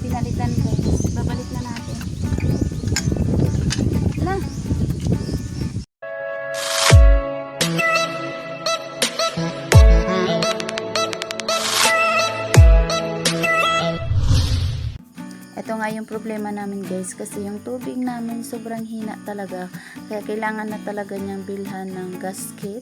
pinalitan guys. Babalik na natin. Ala. Ito nga yung problema namin guys kasi yung tubig namin sobrang hina talaga kaya kailangan na talaga niyang bilhan ng gasket.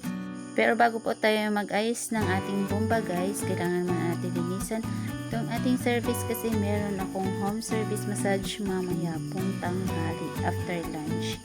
Pero bago po tayo mag-ayos ng ating bomba guys, kailangan muna natin linisan. Itong ating service kasi meron akong home service massage mamaya pong tanghali after lunch.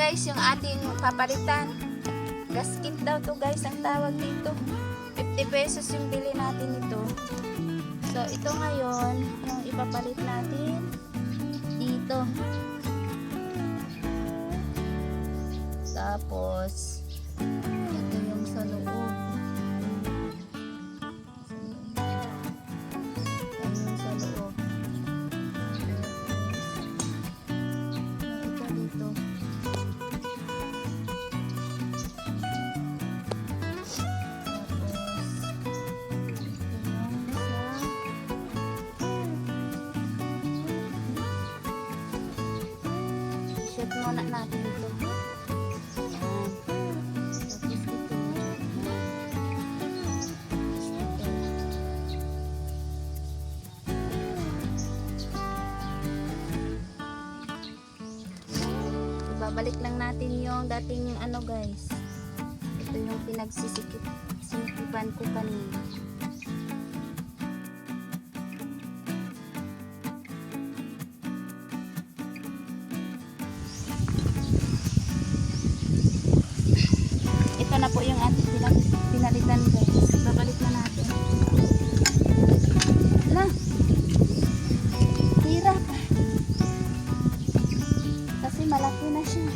Guys, yung ating papalitan. Gasket daw to guys, ang tawag dito. 50 pesos yung bili natin ito. So, ito ngayon, yung ipapalit natin dito. Tapos, ito yung sa loob. Muna natin ito. Ayan. Tapos ito. Ibabalik lang natin yung dating ano guys. Ito yung pinagsisikip sinikipan ko kanina. Na po yung ating pinalitan guys. Babalik na natin. Ala. Hirap. Kasi malaki na siya.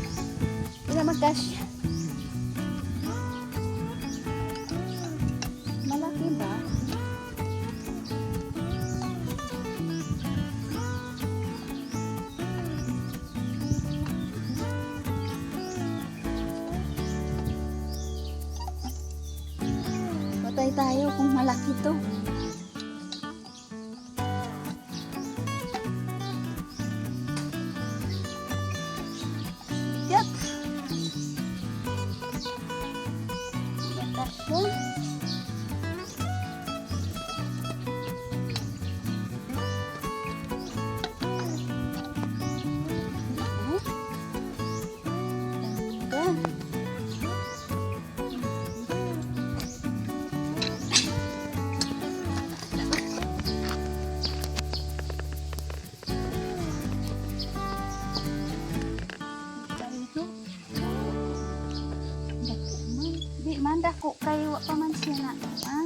Hindi na magkasya. Tayo kung malaki to. Man. Di man dako kay wa pa man siya na. Pa.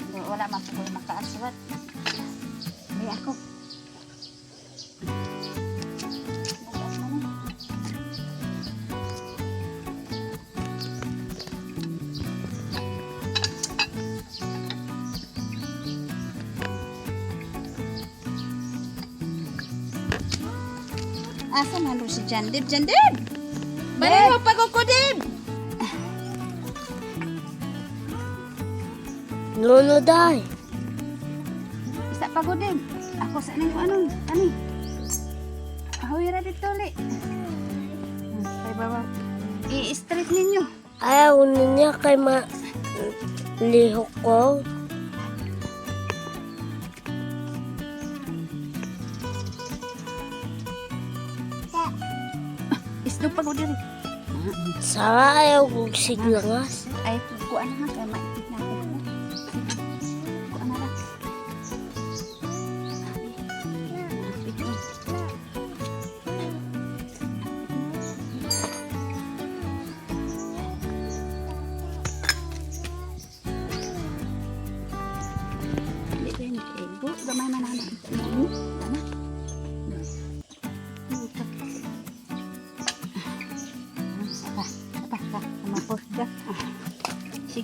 Hindi, wala man po makaaswat. May ako. Asa man ro si Jandib? Jandib! Balik mo pag ako, Dib! Nono day. Isa pa ko, Dib. Ako sa nang ano, kani. Ahawira dito, li. Hmm, Kay baba. I-straight ninyo. Ayaw niya kay ma lihok ko. Pa ko diri. Sara ayaw kong siglangas. Ay, kuan na kay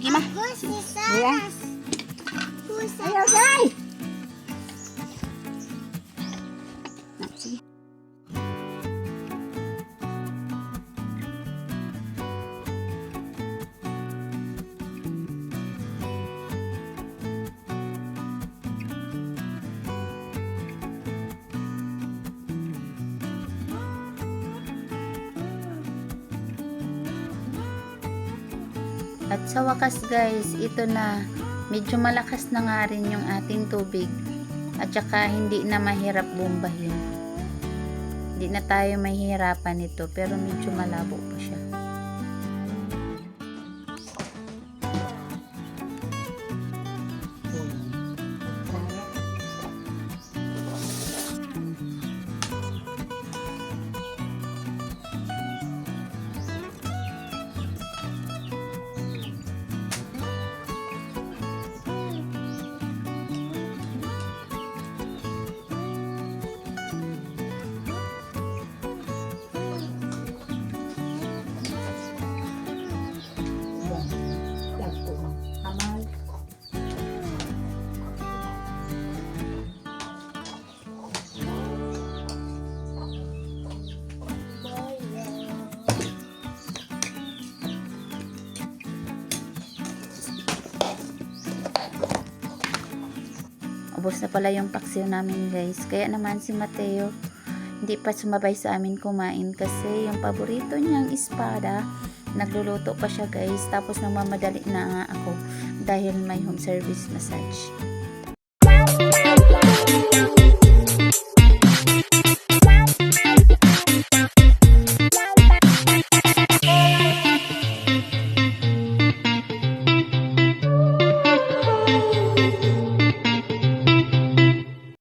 Sige ma. Kuya. Ayaw, day! At sa wakas guys, ito na medyo malakas na nga rin yung ating tubig. At saka hindi na mahirap bombahin. Hindi na tayo mahihirapan nito pero medyo malabo pa siya. Ubos na pala yung paksiw namin guys. Kaya naman si Mateo hindi pa sumabay sa amin kumain kasi yung paborito niyang espada nagluluto pa siya guys tapos namamadali na nga ako dahil may home service massage